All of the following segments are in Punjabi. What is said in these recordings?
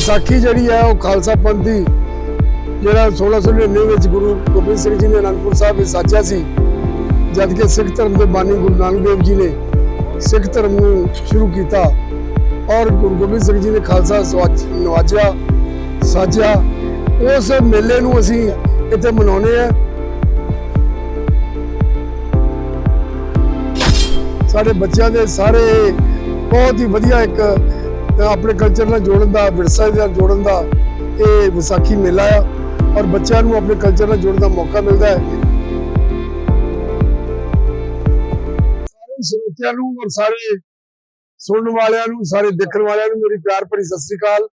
ਵਿਸਾਖੀ ਜਿਹੜੀ ਹੈ ਉਹ ਖਾਲਸਾ ਪੰਥ ਦੀ ਜਿਹੜਾ 1699 ਵਿੱਚ ਗੁਰੂ ਗੋਬਿੰਦ ਸਿੰਘ ਜੀ ਨੇ ਅਨੰਦਪੁਰ ਸਾਹਿਬ ਵਿੱਚ ਸਾਜਿਆ ਸੀ, ਜਦ ਕਿ ਸਿੱਖ ਧਰਮ ਦੇ ਬਾਨੀ ਗੁਰੂ ਨਾਨਕ ਦੇਵ ਜੀ ਨੇ ਸਿੱਖ ਧਰਮ ਨੂੰ ਸ਼ੁਰੂ ਕੀਤਾ ਔਰ ਗੁਰੂ ਗੋਬਿੰਦ ਸਿੰਘ ਜੀ ਨੇ ਖਾਲਸਾ ਨਵਾਜਿਆ, ਸਾਜਿਆ। ਉਸ ਮੇਲੇ ਨੂੰ ਅਸੀਂ ਇੱਥੇ ਮਨਾਉਂਦੇ ਆ ਸਾਡੇ ਬੱਚਿਆਂ ਦੇ ਸਾਰੇ ਬਹੁਤ ਹੀ ਵਧੀਆ ਇੱਕ ਆਪਣੇ ਕਲਚਰ ਨਾਲ ਜੋੜਨ ਦਾ, ਵਿਰਸਾ ਨਾਲ ਜੋੜਨ ਦਾ ਇਹ ਵਿਸਾਖੀ ਮੇਲਾ ਆ ਔਰ ਬੱਚਿਆਂ ਨੂੰ ਆਪਣੇ ਕਲਚਰ ਨਾਲ ਜੋੜਨ ਦਾ ਮੌਕਾ ਮਿਲਦਾ ਹੈ। ਸਾਰੇ ਸਰੋਤਿਆਂ ਨੂੰ ਔਰ ਸਾਰੇ ਸੁਣਨ ਵਾਲਿਆਂ ਨੂੰ, ਸਾਰੇ ਦੇਖਣ ਵਾਲਿਆਂ ਨੂੰ ਮੇਰੀ ਪਿਆਰ ਭਰੀ ਸਤਿ ਸ੍ਰੀ ਅਕਾਲ।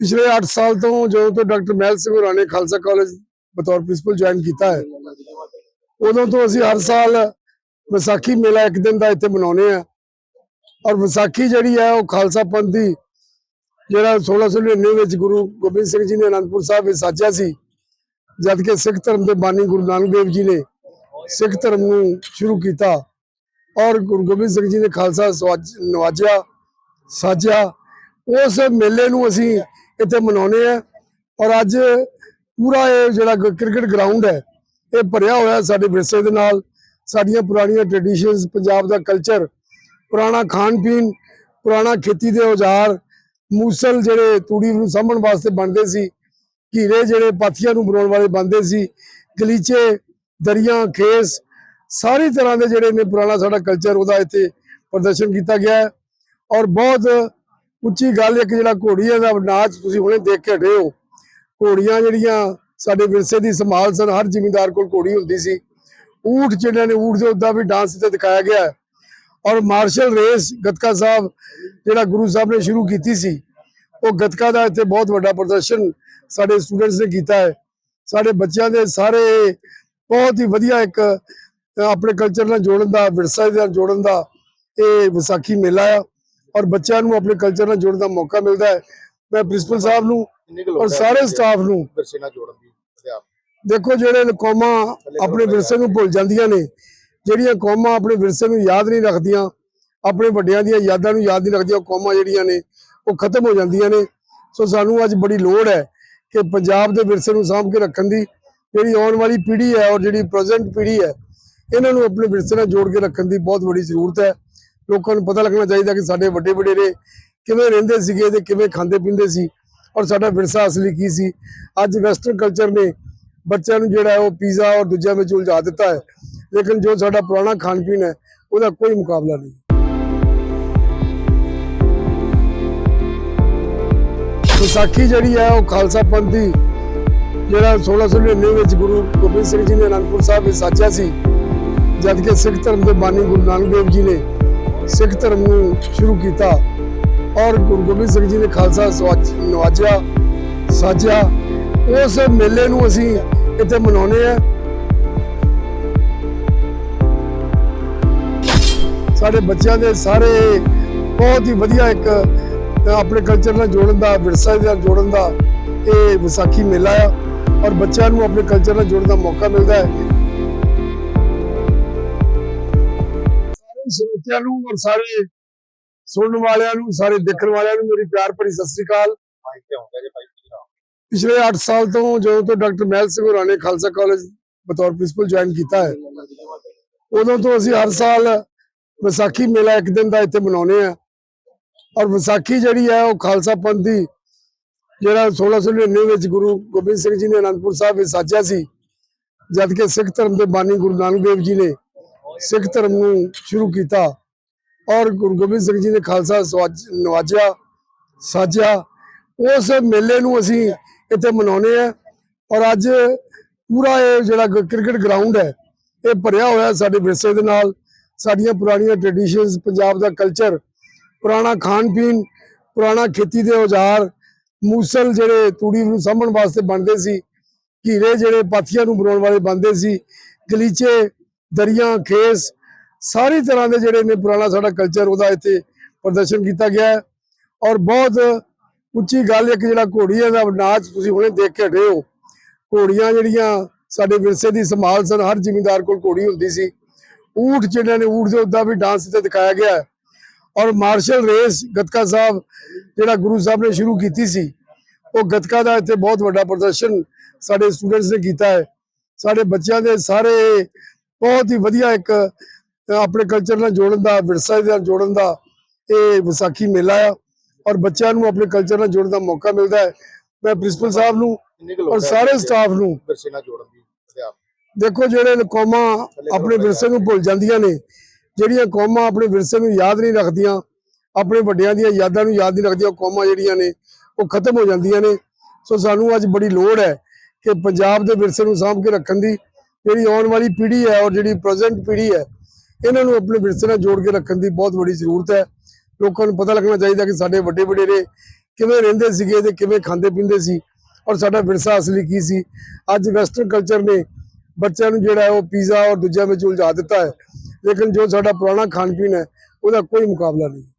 ਪਿਛਲੇ 8 ਸਾਲ ਤੋਂ ਜਦੋਂ ਤੋਂ ਡਾਕਟਰ ਮਹਿਲ ਸਿੰਘ ਹੋਰਾਂ ਨੇ ਖਾਲਸਾ ਕਾਲਜ ਬਤੌਰ ਪ੍ਰਿੰਸੀਪਲ ਜੁਆਇਨ ਕੀਤਾ ਹੈ, ਉਦੋਂ ਤੋਂ ਅਸੀਂ ਹਰ ਸਾਲ ਵਿਸਾਖੀ ਮੇਲਾ ਇੱਕ ਦਿਨ ਦਾ ਇੱਥੇ ਮਨਾਉਂਦੇ ਆ ਔਰ ਵਿਸਾਖੀ ਜਿਹੜੀ ਹੈ ਉਹ ਖਾਲਸਾ ਪੰਥ ਦੀ ਜਿਹੜਾ 1699 ਵਿੱਚ ਗੁਰੂ ਗੋਬਿੰਦ ਸਿੰਘ ਜੀ ਨੇ ਅਨੰਦਪੁਰ ਸਾਹਿਬ ਵਿੱਚ ਸਾਜਿਆ ਸੀ, ਜਦ ਕਿ ਸਿੱਖ ਧਰਮ ਦੇ ਬਾਨੀ ਗੁਰੂ ਨਾਨਕ ਦੇਵ ਜੀ ਨੇ ਸਿੱਖ ਧਰਮ ਨੂੰ ਸ਼ੁਰੂ ਕੀਤਾ ਔਰ ਗੁਰੂ ਗੋਬਿੰਦ ਸਿੰਘ ਜੀ ਨੇ ਖਾਲਸਾ ਸਵਾਜ- ਨਵਾਜਿਆ, ਸਾਜਿਆ। ਉਸ ਮੇਲੇ ਨੂੰ ਅਸੀਂ ਇੱਥੇ ਮਨਾਉਂਦੇ ਆ ਔਰ ਅੱਜ ਪੂਰਾ ਇਹ ਜਿਹੜਾ ਕ੍ਰਿਕਟ ਗਰਾਊਂਡ ਹੈ, ਇਹ ਭਰਿਆ ਹੋਇਆ ਸਾਡੇ ਵਿਰਸੇ ਦੇ ਨਾਲ, ਸਾਡੀਆਂ ਪੁਰਾਣੀਆਂ ਟ੍ਰੈਡੀਸ਼ਨਸ ਪੰਜਾਬ ਦਾ ਕਲਚਰ ਪੁਰਾਣਾ ਖਾਣ ਪੀਣ ਪੁਰਾਣਾ ਖੇਤੀ ਦੇ ਔਜ਼ਾਰ, ਮੂਸਲ ਜਿਹੜੇ ਤੂੜੀ ਨੂੰ ਸਾਂਭਣ ਵਾਸਤੇ ਬਣਦੇ ਸੀ, ਘੀਰੇ ਜਿਹੜੇ ਪਾਥੀਆਂ ਨੂੰ ਬਣਾਉਣ ਵਾਲੇ ਬਣਦੇ ਸੀ, ਗਲੀਚੇ, ਦਰੀਆਂ, ਖੇਸ, ਸਾਰੀ ਤਰ੍ਹਾਂ ਦੇ ਜਿਹੜੇ ਨੇ ਪੁਰਾਣਾ ਸਾਡਾ ਕਲਚਰ ਉਹਦਾ ਇੱਥੇ ਪ੍ਰਦਰਸ਼ਨ ਕੀਤਾ ਗਿਆ ਹੈ। ਔਰ ਬਹੁਤ ਉੱਚੀ ਗੱਲ ਇੱਕ ਜਿਹੜਾ ਘੋੜੀਆਂ ਦਾ ਨਾਚ ਤੁਸੀਂ ਹੁਣੇ ਦੇਖ ਕੇ ਹਟੇ ਹੋ, ਘੋੜੀਆਂ ਜਿਹੜੀਆਂ ਸਾਡੇ ਵਿਰਸੇ ਦੀ ਸੰਭਾਲ ਸਨ, ਹਰ ਜ਼ਿਮੀਂਦਾਰ ਕੋਲ ਘੋੜੀ ਹੁੰਦੀ ਸੀ। ਊਠ ਜਿਹਨਾਂ ਨੇ, ਊਠ ਦੇ ਉੱਦਾਂ ਵੀ ਡਾਂਸ ਤੇ ਦਿਖਾਇਆ ਗਿਆ ਹੈ। ਔਰ ਮਾਰਸ਼ਲ ਰੇਸ ਗਤਕਾ ਸਾਹਿਬ ਜਿਹੜਾ ਗੁਰੂ ਸਾਹਿਬ ਨੇ ਸ਼ੁਰੂ ਕੀਤੀ ਸੀ ਉਹ ਗਤਕਾ ਦਾ ਇੱਥੇ ਬਹੁਤ ਵੱਡਾ ਪ੍ਰਦਰਸ਼ਨ ਸਾਡੇ ਸਟੂਡੈਂਟਸ ਨੇ ਕੀਤਾ ਹੈ। ਸਾਡੇ ਬੱਚਿਆਂ ਦੇ ਸਾਰੇ ਬਹੁਤ ਹੀ ਵਧੀਆ ਇੱਕ ਆਪਣੇ ਕਲਚਰ ਨਾਲ ਜੋੜਨ ਦਾ ਵਿਰਸਾ ਨਾਲ ਜੋੜਨ ਦਾ ਇਹ ਵਿਸਾਖੀ ਮੇਲਾ ਆ। ਔਰ ਬੱਚਿਆਂ ਨੂੰ ਆਪਣੇ ਕਲਚਰ ਨਾਲ ਜੋੜਨ ਦਾ ਮੌਕਾ ਮਿਲਦਾ ਹੈ। ਮੈਂ ਪ੍ਰਿੰਸੀਪਲ ਸਾਹਿਬ ਨੂੰ ਔਰ ਸਾਰੇ ਸਟਾਫ ਨੂੰ ਵਿਰਸੇ ਨਾਲ ਜੋੜਨ ਦੀ? ਦੇਖੋ ਜਿਹੜੇ ਕੌਮਾਂ ਆਪਣੇ ਵਿਰਸੇ ਨੂੰ ਭੁੱਲ ਜਾਂਦੀਆਂ ਨੇ। ਜਿਹੜੀਆਂ ਕੌਮਾਂ ਆਪਣੇ ਵਿਰਸੇ ਨੂੰ ਯਾਦ ਨਹੀਂ ਰੱਖਦੀਆਂ, ਆਪਣੇ ਵੱਡਿਆਂ ਦੀਆਂ ਯਾਦਾਂ ਨੂੰ ਯਾਦ ਨਹੀਂ ਰੱਖਦੀਆਂ ਕੌਮਾਂ ਜਿਹੜੀਆਂ ਨੇ, ਉਹ ਖਤਮ ਹੋ ਜਾਂਦੀਆਂ ਨੇ। ਸੋ ਸਾਨੂੰ ਅੱਜ ਬੜੀ ਲੋੜ ਹੈ ਕਿ ਪੰਜਾਬ ਦੇ ਵਿਰਸੇ ਨੂੰ ਸਾਂਭ ਕੇ ਰੱਖਣ ਦੀ, ਜਿਹੜੀ ਆਉਣ ਵਾਲੀ ਪੀੜ੍ਹੀ ਹੈ ਔਰ ਜਿਹੜੀ ਪ੍ਰੈਜ਼ੈਂਟ ਪੀੜ੍ਹੀ ਹੈ, ਇਹਨਾਂ ਨੂੰ ਆਪਣੇ ਵਿਰਸੇ ਨਾਲ ਜੋੜ ਕੇ ਰੱਖਣ ਦੀ ਬਹੁਤ ਵੱਡੀ ਜ਼ਰੂਰਤ ਹੈ। ਲੋਕਾਂ ਨੂੰ ਪਤਾ ਲੱਗਣਾ ਚਾਹੀਦਾ ਕਿ ਸਾਡੇ ਵੱਡੇ ਵਡੇਰੇ ਕਿਵੇਂ ਰਹਿੰਦੇ ਸੀਗੇ ਤੇ ਕਿਵੇਂ ਖਾਂਦੇ ਪੀਂਦੇ ਸੀ ਔਰ ਸਾਡਾ ਵਿਰਸਾ ਅਸਲੀ ਕੀ ਸੀ। ਅੱਜ ਵੈਸਟਰਨ ਕਲਚਰ ਨੇ ਬੱਚਿਆਂ ਨੂੰ ਜਿਹੜਾ ਉਹ ਪੀਜ਼ਾ ਔਰ ਦੂਜਿਆਂ ਵਿੱਚ ਉਲਝਾ ਦਿੱਤਾ ਹੈ। ਲੇਕਿਨ ਜੋ ਸਾਡਾ ਪੁਰਾਣਾ ਖਾਣ ਪੀਣ ਹੈ, ਉਹਦਾ ਕੋਈ ਮੁਕਾਬਲਾ ਨਹੀਂ। ਵਿਸਾਖੀ ਜਿਹੜੀ ਹੈ, ਉਹ ਖਾਲਸਾ ਪੰਥ ਦੀ ਜਿਹੜਾ 1699 ਵਿੱਚ ਗੁਰੂ ਗੋਬਿੰਦ ਸਿੰਘ ਜੀ ਨੇ ਅਨੰਦਪੁਰ ਸਾਹਿਬ ਵਿੱਚ ਸਾਜਿਆ ਸੀ, ਜਦ ਕਿ ਸਿੱਖ ਧਰਮ ਦੇ ਬਾਨੀ ਗੁਰੂ ਨਾਨਕ ਦੇਵ ਜੀ ਨੇ ਸਿੱਖ ਧਰਮ ਨੂੰ ਸ਼ੁਰੂ ਕੀਤਾ ਔਰ ਗੁਰੂ ਗੋਬਿੰਦ ਸਿੰਘ ਜੀ ਨੇ ਖਾਲਸਾ ਨਵਾਜਿਆ, ਸਾਜਿਆ। ਉਸ ਮੇਲੇ ਨੂੰ ਅਸੀਂ ਇੱਥੇ ਮਨਾਉਂਦੇ ਆ ਸਾਡੇ ਬੱਚਿਆਂ ਦੇ ਸਾਰੇ ਬਹੁਤ ਹੀ ਵਧੀਆ ਇੱਕ ਆਪਣੇ ਕਲਚਰ ਨਾਲ ਜੋੜਨ ਦਾ, ਵਿਰਸਾ ਨਾਲ ਜੋੜਨ ਦਾ ਇਹ ਵਿਸਾਖੀ ਮੇਲਾ ਆ ਔਰ ਬੱਚਿਆਂ ਨੂੰ ਆਪਣੇ ਕਲਚਰ ਨਾਲ ਜੋੜਨ ਦਾ ਮੌਕਾ ਮਿਲਦਾ ਹੈ। ਸਾਰੇ ਸਰੋਤਿਆਂ ਨੂੰ ਔਰ ਸਾਰੇ ਸੁਣਨ ਵਾਲਿਆਂ ਨੂੰ, ਸਾਰੇ ਦੇਖਣ ਵਾਲਿਆਂ ਨੂੰ ਮੇਰੀ ਪਿਆਰ ਭਰੀ ਸਤਿ ਸ੍ਰੀ ਅਕਾਲ। ਪਿਛਲੇ 8 ਸਾਲ ਤੋਂ ਜਦੋਂ ਤੋਂ ਡਾਕਟਰ ਮਹਿਲ ਸਿੰਘ ਹੋਰਾਂ ਨੇ ਖਾਲਸਾ ਕਾਲਜ ਬਤੌਰ ਪ੍ਰਿੰਸੀਪਲ ਜੁਆਇਨ ਕੀਤਾ ਹੈ, ਉਦੋਂ ਤੋਂ ਅਸੀਂ ਹਰ ਸਾਲ ਵਿਸਾਖੀ ਮੇਲਾ ਇੱਕ ਦਿਨ ਦਾ ਇੱਥੇ ਮਨਾਉਂਦੇ ਆ ਔਰ ਵਿਸਾਖੀ ਜਿਹੜੀ ਹੈ ਉਹ ਖਾਲਸਾ ਪੰਥ ਦੀ ਜਿਹੜਾ 1699 ਵਿੱਚ ਗੁਰੂ ਗੋਬਿੰਦ ਸਿੰਘ ਜੀ ਨੇ ਅਨੰਦਪੁਰ ਸਾਹਿਬ ਵਿੱਚ ਸਾਜਿਆ ਸੀ, ਜਦ ਕਿ ਸਿੱਖ ਧਰਮ ਦੇ ਬਾਨੀ ਗੁਰੂ ਨਾਨਕ ਦੇਵ ਜੀ ਨੇ ਸਿੱਖ ਧਰਮ ਨੂੰ ਸ਼ੁਰੂ ਕੀਤਾ। ਔਰ ਗੁਰੂ ਗੋਬਿੰਦ ਸਿੰਘ ਜੀ ਨੇ ਖਾਲਸਾ ਸਵਾਜ- ਨਵਾਜਿਆ, ਸਾਜਿਆ। ਉਸ ਮੇਲੇ ਨੂੰ ਅਸੀਂ ਇੱਥੇ ਮਨਾਉਂਦੇ ਆ ਔਰ ਅੱਜ ਪੂਰਾ ਇਹ ਜਿਹੜਾ ਕ੍ਰਿਕਟ ਗਰਾਊਂਡ ਹੈ, ਇਹ ਭਰਿਆ ਹੋਇਆ ਸਾਡੇ ਵਿਰਸੇ ਦੇ ਨਾਲ। ਸਾਡੀਆਂ ਪੁਰਾਣੀਆਂ ਟ੍ਰੈਡੀਸ਼ਨਸ ਪੰਜਾਬ ਦਾ ਕਲਚਰ ਪੁਰਾਣਾ ਖਾਣ ਪੀਣ, ਪੁਰਾਣਾ ਖੇਤੀ ਦੇ ਔਜ਼ਾਰ, ਮੂਸਲ ਜਿਹੜੇ ਤੂੜੀ ਨੂੰ ਸਾਂਭਣ ਵਾਸਤੇ ਬਣਦੇ ਸੀ, ਘੀਰੇ ਜਿਹੜੇ ਪਾਥੀਆਂ ਨੂੰ ਬਣਾਉਣ ਵਾਲੇ ਬਣਦੇ ਸੀ, ਗਲੀਚੇ, ਦਰੀਆਂ, ਖੇਸ, ਸਾਰੀ ਤਰ੍ਹਾਂ ਦੇ ਜਿਹੜੇ ਨੇ ਪੁਰਾਣਾ ਸਾਡਾ ਕਲਚਰ ਉਹਦਾ ਇੱਥੇ ਪ੍ਰਦਰਸ਼ਨ ਕੀਤਾ ਗਿਆ ਹੈ। ਔਰ ਬਹੁਤ ਉੱਚੀ ਗੱਲ, ਇੱਕ ਜਿਹੜਾ ਘੋੜੀਆਂ ਦਾ ਨਾਚ ਤੁਸੀਂ ਹੁਣੇ ਦੇਖ ਕੇ ਹਟੇ ਹੋ, ਘੋੜੀਆਂ ਜਿਹੜੀਆਂ ਸਾਡੇ ਵਿਰਸੇ ਦੀ ਸੰਭਾਲ ਸਨ, ਹਰ ਜ਼ਿਮੀਂਦਾਰ ਕੋਲ ਘੋੜੀ ਹੁੰਦੀ ਸੀ। ਜਿਹਨਾਂ ਨੇ ਊਠ ਦੇ ਉੱਦਾਂ ਵੀ ਡਾਂਸ ਤੇ ਦਿਖਾਇਆ ਗਿਆ ਹੈ। ਔਰ ਮਾਰਸ਼ਲ ਰੇਸ ਗੱਤਕਾ ਸਾਹਿਬ ਜਿਹੜਾ ਗੁਰੂ ਸਾਹਿਬ ਨੇ ਸ਼ੁਰੂ ਕੀਤੀ ਸੀ ਉਹ ਗੱਤਕਾ ਦਾ ਇੱਥੇ ਬਹੁਤ ਵੱਡਾ ਪ੍ਰਦਰਸ਼ਨ ਸਾਡੇ ਸਟੂਡੈਂਟਸ ਨੇ ਕੀਤਾ ਹੈ। ਸਾਡੇ ਬੱਚਿਆਂ ਦੇ ਸਾਰੇ ਬਹੁਤ ਹੀ ਵਧੀਆ ਇੱਕ ਆਪਣੇ ਕਲਚਰ ਨਾਲ ਜੋੜਨ ਦਾ ਵਿਰਸਾ ਦੇ ਨਾਲ ਜੋੜਨ ਦਾ ਇਹ ਵਿਸਾਖੀ ਮੇਲਾ ਆ। ਔਰ ਬੱਚਿਆਂ ਨੂੰ ਆਪਣੇ ਕਲਚਰ ਨਾਲ ਜੋੜਨ ਦਾ ਮੌਕਾ ਮਿਲਦਾ ਹੈ। ਮੈਂ ਪ੍ਰਿੰਸੀਪਲ ਸਾਹਿਬ ਨੂੰ ਔਰ ਸਾਰੇ ਸਟਾਫ ਨੂੰ ਵਿਰਸੇ ਨਾਲ ਜੋੜਨ ਦੀ ਅਧਿਆਪਕ ਦੇਖੋ ਜਿਹੜੇ ਕੌਮਾਂ ਆਪਣੇ ਵਿਰਸੇ ਨੂੰ ਭੁੱਲ ਜਾਂਦੀਆਂ ਨੇ ਜਿਹੜੀਆਂ ਕੌਮਾਂ ਆਪਣੇ ਵਿਰਸੇ ਨੂੰ ਯਾਦ ਨਹੀਂ ਰੱਖਦੀਆਂ ਆਪਣੇ ਵੱਡਿਆਂ ਦੀਆਂ ਯਾਦਾਂ ਨੂੰ ਯਾਦ ਨਹੀਂ ਰੱਖਦੀਆਂ ਕੌਮਾਂ ਜਿਹੜੀਆਂ ਨੇ ਉਹ ਖਤਮ ਹੋ ਜਾਂਦੀਆਂ ਨੇ। ਸੋ ਸਾਨੂੰ ਅੱਜ ਬੜੀ ਲੋੜ ਹੈ ਕਿ ਪੰਜਾਬ ਦੇ ਵਿਰਸੇ ਨੂੰ ਸਾਂਭ ਕੇ ਰੱਖਣ ਦੀ ਜਿਹੜੀ ਆਉਣ ਵਾਲੀ ਪੀੜ੍ਹੀ ਹੈ ਔਰ ਜਿਹੜੀ ਪ੍ਰੈਜ਼ੈਂਟ ਪੀੜ੍ਹੀ ਹੈ ਇਹਨਾਂ ਨੂੰ ਆਪਣੇ ਵਿਰਸੇ ਨਾਲ ਜੋੜ ਕੇ ਰੱਖਣ ਦੀ ਬਹੁਤ ਵੱਡੀ ਜ਼ਰੂਰਤ ਹੈ। ਲੋਕਾਂ ਨੂੰ ਪਤਾ ਲੱਗਣਾ ਚਾਹੀਦਾ ਕਿ ਸਾਡੇ ਵੱਡੇ ਵਡੇਰੇ ਕਿਵੇਂ ਰਹਿੰਦੇ ਸੀਗੇ ਤੇ ਕਿਵੇਂ ਖਾਂਦੇ ਪੀਂਦੇ ਸੀ ਔਰ ਸਾਡਾ ਵਿਰਸਾ ਅਸਲੀ ਕੀ ਸੀ? ਅੱਜ ਵੈਸਟਰਨ ਕਲਚਰ ਨੇ ਬੱਚਿਆਂ ਨੂੰ ਜਿਹੜਾ ਉਹ ਪੀਜ਼ਾ ਔਰ ਦੂਜਿਆਂ ਵਿੱਚ ਉਲਝਾ ਦਿੱਤਾ ਹੈ। ਲੇਕਿਨ ਜੋ ਸਾਡਾ ਪੁਰਾਣਾ ਖਾਣ ਪੀਣ ਹੈ, ਉਹਦਾ ਕੋਈ ਮੁਕਾਬਲਾ ਨਹੀਂ।